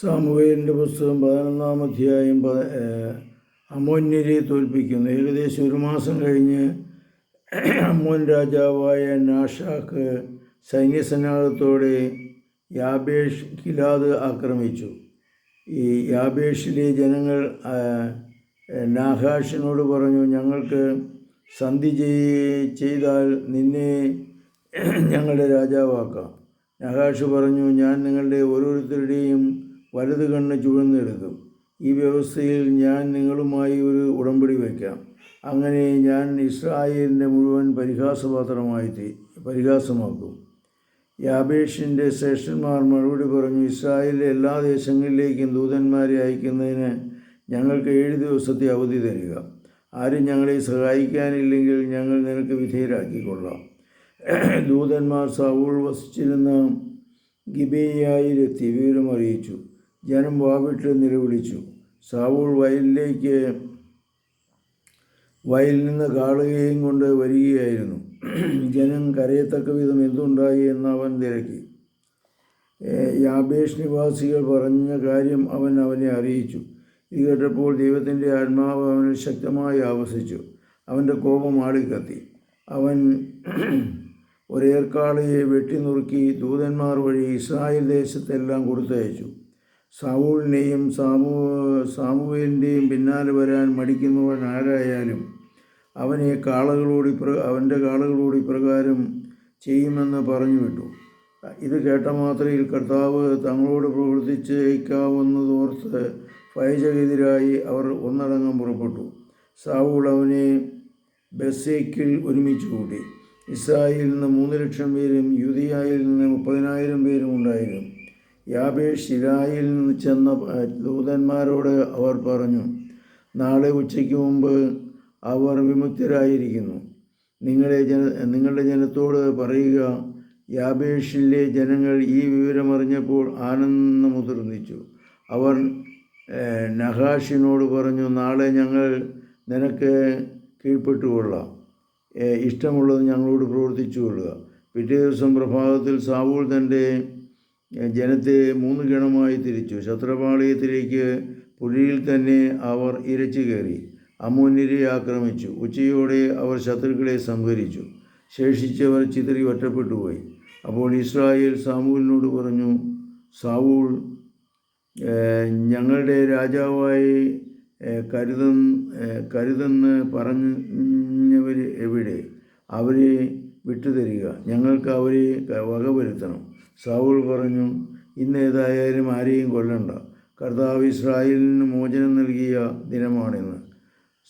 സാമുവേലിന്റെ പുസ്തകം പതിനൊന്നാം അധ്യായം അമോന്യരെ തോൽപ്പിക്കുന്നു. ഏകദേശം ഒരു മാസം കഴിഞ്ഞ് അമോൻ രാജാവായ നാഷാക്ക് സൈന്യസന്നാഹത്തോടെ യാബേഷ് കിലാദ് ആക്രമിച്ചു. ഈ യാബേഷിലെ ജനങ്ങൾ നാഹാഷിനോട് പറഞ്ഞു ഞങ്ങൾക്ക് സന്ധി ചെയ്താൽ നിന്നെ ഞങ്ങളുടെ രാജാവാക്കാം. നഹാഷ് പറഞ്ഞു ഞാൻ നിങ്ങളുടെ ഓരോരുത്തരുടെയും വലത് കണ്ണ് ചുവന്നെടുക്കും. ഈ വ്യവസ്ഥയിൽ ഞാൻ നിങ്ങളുമായി ഒരു ഉടമ്പടി വയ്ക്കാം. അങ്ങനെ ഞാൻ ഇസ്രായേലിന്റെ മുഴുവൻ പരിഹാസപാത്രമായി തീ പരിഹാസമാക്കും. യാബേഷിന്റെ ശ്രേഷ്ഠന്മാർ മറുപടി പറഞ്ഞു ഇസ്രായേലിലെ എല്ലാ ദേശങ്ങളിലേക്കും ദൂതന്മാരെ അയക്കുന്നതിന് ഞങ്ങൾക്ക് ഏഴ് ദിവസത്തെ അവധി തരിക. ആരും ഞങ്ങളെ സഹായിക്കാനില്ലെങ്കിൽ ഞങ്ങൾ നിനക്ക് വിധേയരാക്കിക്കൊള്ളാം. ദൂതന്മാർ സൗൾ വസിച്ചിരുന്ന ഗിബേയായിലെത്തി വിവരം അറിയിച്ചു ജനം വാവിട്ട് നിലവിളിച്ചു സാവൂൾ വയലിലേക്ക് വയലിൽ നിന്ന് കാളുകയും കൊണ്ട് വരികയായിരുന്നു. ജനം കരയത്തക്ക വിധം എന്തുണ്ടായി എന്ന് അവൻ തിരക്കി. യാബേഷ് നിവാസികൾ പറഞ്ഞ കാര്യം അവൻ അവനെ അറിയിച്ചു. ഇത് കേട്ടപ്പോൾ ദൈവത്തിന്റെ ആത്മാവ് അവന് ശക്തമായി ആവസിച്ചു. അവന്റെ കോപം ആളിക്കത്തി. അവൻ ഒരേർക്കാളയെ വെട്ടിനുറുക്കി ദൂതന്മാർ വഴി ഇസ്രായേൽ ദേശത്തെല്ലാം കൊടുത്തയച്ചു. സാവൂളിനെയും സാമു സാമുവേലിന്റെയും പിന്നാലെ വരാൻ മടിക്കുന്നവൻ ആരായാലും അവനെ കാളകളോട് ഇപ്ര അവന്റെ കാളകളോട് ഇപ്രകാരം ചെയ്യുമെന്ന് പറഞ്ഞു വിട്ടു. ഇത് കേട്ട മാത്രയിൽ കർത്താവ് തങ്ങളോട് പ്രവർത്തിച്ചേക്കാവുന്നതോർത്ത് ഭയചകിതരായി അവർ ഒന്നടങ്കം പുറപ്പെട്ടു. സാവൂൾ അവനെ ബസേക്കിൽ ഒരുമിച്ച് കൂട്ടി. ഇസ്രായേലിൽ നിന്ന് മൂന്ന് ലക്ഷം പേരും യുദിയായിൽ നിന്ന് യാബേഷ് ശിരായിൽ നിന്ന് ചെന്ന ദൂതന്മാരോട് അവർ പറഞ്ഞു നാളെ ഉച്ചയ്ക്ക് മുമ്പ് അവർ വിമുക്തരായിരിക്കുന്നു. നിങ്ങളെ ജന നിങ്ങളുടെ ജനത്തോട് പറയുക യാബേഷിലെ ജനങ്ങൾ ഈ വിവരമറിഞ്ഞപ്പോൾ ആനന്ദമുതിർന്നിച്ചു. അവർ ഏഹ്, നഹാഷിനോട് പറഞ്ഞു നാളെ ഞങ്ങൾ നിനക്ക് കീഴ്പ്പെട്ടുകൊള്ളാം. ഇഷ്ടമുള്ളത് ഞങ്ങളോട് പ്രവർത്തിച്ചു കൊള്ളുക പിറ്റേ ദിവസം പ്രഭാതത്തിൽ സാവൂൾ തന്റെ ജനത്തെ മൂന്ന് ഗണമായി തിരിച്ചു. ശത്രുപാളയത്തിലേക്ക് പുഴയിൽ തന്നെ അവർ ഇരച്ചു കയറി. അമൂന്യരെ ആക്രമിച്ചു. ഉച്ചയോടെ അവർ ശത്രുക്കളെ സംഹരിച്ചു. ശേഷിച്ചവർ ചിതറി ഒറ്റപ്പെട്ടുപോയി. അപ്പോൾ ഇസ്രായേൽ സാമൂലിനോട് പറഞ്ഞു സാവൂൾ ഞങ്ങളുടെ രാജാവായി കരുത കരുതെന്ന് പറഞ്ഞവർ എവിടെ? അവരെ വിട്ടുതരിക. ഞങ്ങൾക്ക് അവരെ വകവരുത്തണം. സാവൂൾ പറഞ്ഞു ഇന്ന് ഏതായാലും ആരെയും കൊല്ലണ്ട. കർത്താവ് ഇസ്രായേലിന് മോചനം നൽകിയ ദിനമാണിന്ന്.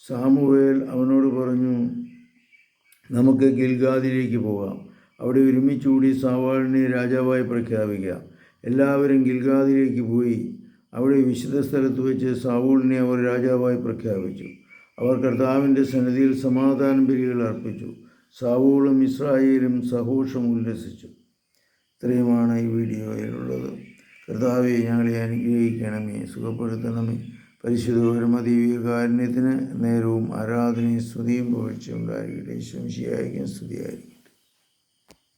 സാമുവേൽ അവനോട് പറഞ്ഞു നമുക്ക് ഗിൽഗാദിലേക്ക് പോകാം. അവിടെ ഒരുമിച്ചുകൂടി സാവാളിനെ രാജാവായി പ്രഖ്യാപിക്കുക എല്ലാവരും ഗിൽഗാദിലേക്ക് പോയി. അവിടെ വിശുദ്ധ സ്ഥലത്ത് വെച്ച് സാവൂളിനെ അവർ രാജാവായി പ്രഖ്യാപിച്ചു. അവർ കർത്താവിന്റെ സന്നിധിയിൽ സമാധാന ബലികൾ അർപ്പിച്ചു. സാവൂളും ഇസ്രായേലും സഹോഷം ഉല്ലസിച്ചു ഇത്രയുമാണ് ഈ വീഡിയോയിലുള്ളത്. കർത്താവെ ഞങ്ങളെ അനുഗ്രഹിക്കണമേ സുഖപ്പെടുത്തണമേ. പരിശുദ്ധ പരമദീവികാരുണ്യത്തിന് നേരവും ആരാധനയും സ്തുതിയും പുകഴ്ചയുണ്ടായിരിക്കട്ടെ ശംശിയായിരിക്കും സ്തുതിയായിരിക്കും.